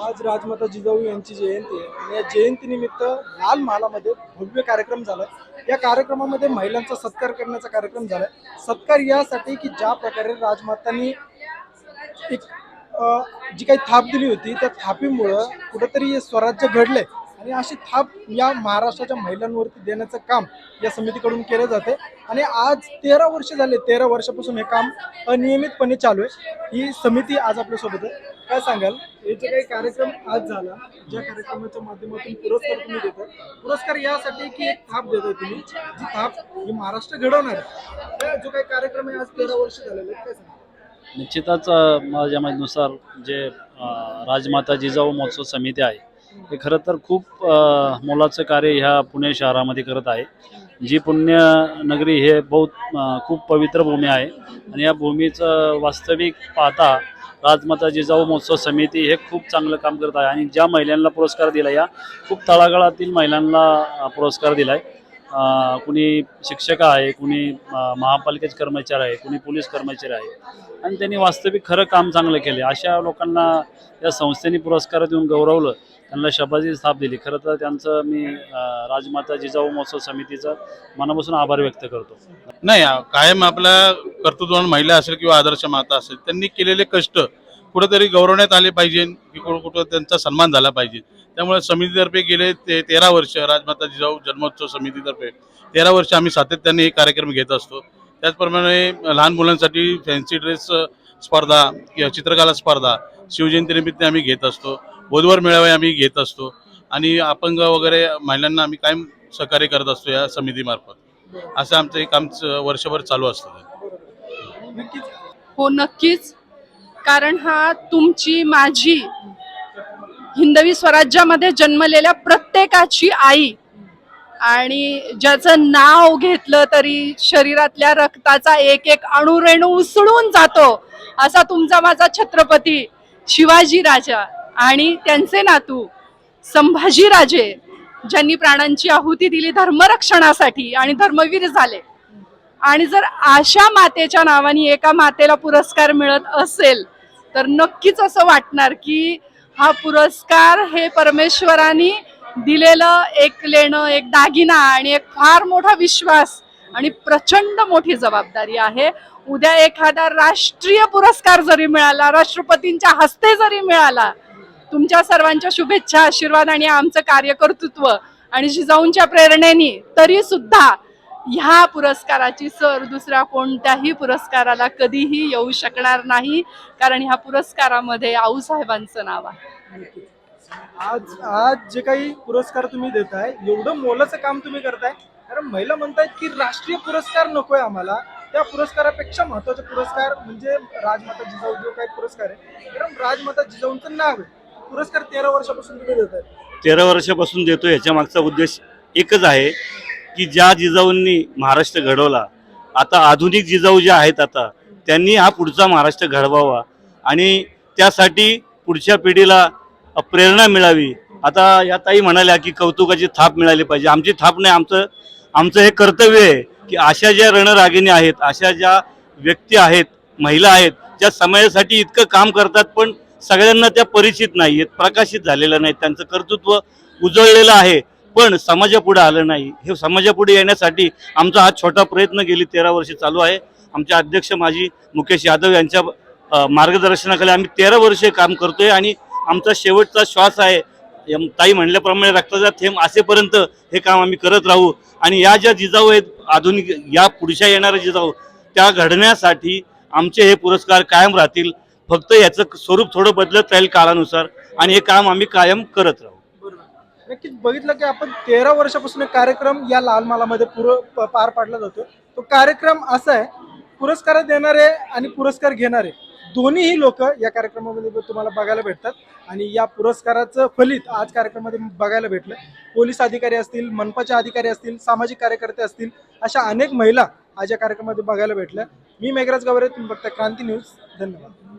आज राजमाता जिजाऊ यांची जयंती आहे. आणि या जयंतीनिमित्त लाल महालामध्ये भव्य कार्यक्रम झाला या कार्यक्रमामध्ये महिलांचा सत्कार करण्याचा कार्यक्रम झाला सत्कार यासाठी की ज्या प्रकारे राजमातांनी एक जी काही थाप दिली होती त्या थापीमुळं कुठंतरी हे स्वराज्य घडलंय. आणि अशी थाप या महाराष्ट्राच्या महिलांवरती देण्याचं काम या समितीकडून केलं जाते आणि आज तेरा वर्ष झाले तेरा वर्षापासून हे काम अनियमितपणे चालू आहे. ही समिती आज आपल्यासोबत आहे. काय सांगाल? हे जे काही कार्यक्रम आज झाला ज्या कार्यक्रमाच्या माध्यमातून पुरस्कार तुम्ही देतात पुरस्कार यासाठी की एक थाप देताय तुम्ही? जी थाप ही महाराष्ट्र घडवणार आहे. जो काही कार्यक्रम आहे आज तेरा वर्ष झालेले आहेत काय सांगाल? निश्चितच माझ्या माहितीनुसार जे राजमाता जिजाऊ महोत्सव समिती आहे हे खरं तर खूप मोलाचं कार्य ह्या पुणे शहरामध्ये करत आहे. जी पुण्य नगरी हे बहुत खूप पवित्र भूमी आहे. आणि या भूमीचं वास्तविक पाहता राजमाता जिजाऊ महोत्सव समिती हे खूप चांगलं काम करत आहे. आणि ज्या महिलांना पुरस्कार दिला या खूप तळागाळातील महिलांना पुरस्कार दिला आहे कुणी शिक्षक आहे कुणी महापालिकेचे कर्मचारी आहे कुणी पोलीस कर्मचारी आहे. आणि त्यांनी वास्तविक खरं काम चांगलं केले अशा लोकांना या संस्थेने पुरस्कार देऊन गौरवलं त्यांना शबाजी स्थाप दिली. खरं तर त्यांचं मी राजमाता जिजाऊ महोत्सव समितीचा मनापासून आभार व्यक्त करतो. नाही कायम आपला कर्तृत्ववान महिला असेल किंवा आदर्श माता असेल त्यांनी केलेले कष्ट कुठेतरी गौरवण्यात आले पाहिजे की कुठं कुठं त्यांचा सन्मान झाला पाहिजे. त्यामुळे समितीतर्फे गेले ते तेरा वर्ष राजमाता जिजाऊ जन्मोत्सव समितीतर्फे तेरा वर्ष आम्ही सातत्याने हे कार्यक्रम घेत असतो. त्याचप्रमाणे लहान मुलांसाठी फॅन्सी ड्रेस स्पर्धा किंवा चित्रकला स्पर्धा शिवजयंतीनिमित्त आम्ही घेत असतो. बोधवर मेळावे आम्ही घेत असतो. आणि अपंग वगैरे महिलांना आम्ही कायम सहकार्य करत असतो या समितीमार्फत. असं आमचं हे काम वर्षभर चालू असतं. नक्कीच. हो नक्कीच. कारण हा तुमची माझी हिंदवी स्वराज्यामध्ये जन्मलेल्या प्रत्येकाची आई. आणि ज्याचं नाव घेतलं तरी शरीरातल्या रक्ताचा एक एक अणुरेणू उसळून जातो असा तुमचा माझा छत्रपती शिवाजी राजा आणि त्यांचे नातू संभाजी राजे ज्यांनी प्राणांची आहुती दिली धर्मरक्षणासाठी आणि धर्मवीर झाले. आणि जर आशा मातेच्या नावाने एका मातेला पुरस्कार मिळत असेल तर नक्कीच असं वाटणार की हा पुरस्कार हे परमेश्वराने दिलेलं एक लेणं एक दागिना आणि एक फार मोठा विश्वास आणि प्रचंड मोठी जबाबदारी आहे. उद्या एखादा राष्ट्रीय पुरस्कार जरी मिळाला राष्ट्रपतींच्या हस्ते जरी मिळाला तुमच्या सर्वांच्या शुभेच्छा आशीर्वाद आणि आमचं कार्यकर्तृत्व आणि जिजाऊंच्या प्रेरणेने तरी सुद्धा ह्या पुरस्काराची सर दुसऱ्या कोणत्याही पुरस्काराला कधीही येऊ शकणार नाही कारण ह्या पुरस्कारामध्ये आऊसाहेबांचं नाव आहे. आज आज जे काही पुरस्कार तुम्ही देताय एवढं मोलाचं काम तुम्ही करताय कारण महिला म्हणतायत की राष्ट्रीय पुरस्कार नकोय आम्हाला. त्या पुरस्कारापेक्षा महत्त्वाचे पुरस्कार म्हणजे राजमाता जिजाऊ जो काही पुरस्कार आहे. कारण राजमाता जिजाऊंचं नाव आहे. पुरस्कार तेरा वर्षापासून तुम्ही देताय. तेरा वर्षापासून देतो याच्या मागचा उद्देश एकच आहे की ज्या जिजाऊंनी महाराष्ट्र घडवला आता आधुनिक जिजाऊ जे आहेत आता त्यांनी हा पुढचा महाराष्ट्र घडवावा. आणि त्यासाठी पुढच्या पिढीला प्रेरणा मिळावी. आता या ताई म्हणाल्या की कौतुकाची थाप मिळाली पाहिजे. आमची थाप नाही आमचं आमचं हे कर्तव्य आहे की अशा ज्या रणरागिणी आहेत अशा ज्या व्यक्ती आहेत महिला आहेत ज्या समाजासाठी इतकं काम करतात पण सगळ्यांना त्या परिचित नाही आहेत प्रकाशित झालेलं नाहीत. त्यांचं कर्तृत्व उजळलेलं आहे. पण समाजापुढे आलं नाही. हे समाजापुढे येण्यासाठी आमचा हा छोटा प्रयत्न गेली तेरा वर्ष चालू आहे. आमचे अध्यक्ष माजी मुकेश यादव यांच्या मार्गदर्शनाखाली आम्ही तेरा वर्षे काम करतोय आणि आमचा शेवटचा श्वास आहे. यम- ताई म्हणल्याप्रमाणे रक्ताचा थेंब असेपर्यंत हे काम आम्ही करत राहू. आणि या ज्या जिजाऊ आहेत आधुनिक या पुढच्या येणाऱ्या जिजाऊ त्या घडण्यासाठी आमचे हे पुरस्कार कायम राहतील. फक्त याचं स्वरूप थोडं बदलत राहील काळानुसार आणि हे काम आम्ही कायम करत राहू. नक्कीच बघितलं की आपण तेरा वर्षापासून एक कार्यक्रम या लाल मालामध्ये पुर प- पार पाडला जातो तो कार्यक्रम असा आहे पुरस्कार देणारे आणि पुरस्कार घेणारे दोन्हीही लोक या कार्यक्रमामध्ये तुम्हाला बघायला भेटतात. आणि या पुरस्काराचं फलित आज कार्यक्रमामध्ये बघायला भेटलं. पोलीस अधिकारी असतील मनपाचे अधिकारी असतील सामाजिक कार्यकर्ते असतील अशा अनेक महिला आज या कार्यक्रमामध्ये बघायला भेटल्या. मी मेघराज गवरे तुम्ही बघता क्रांती न्यूज. धन्यवाद.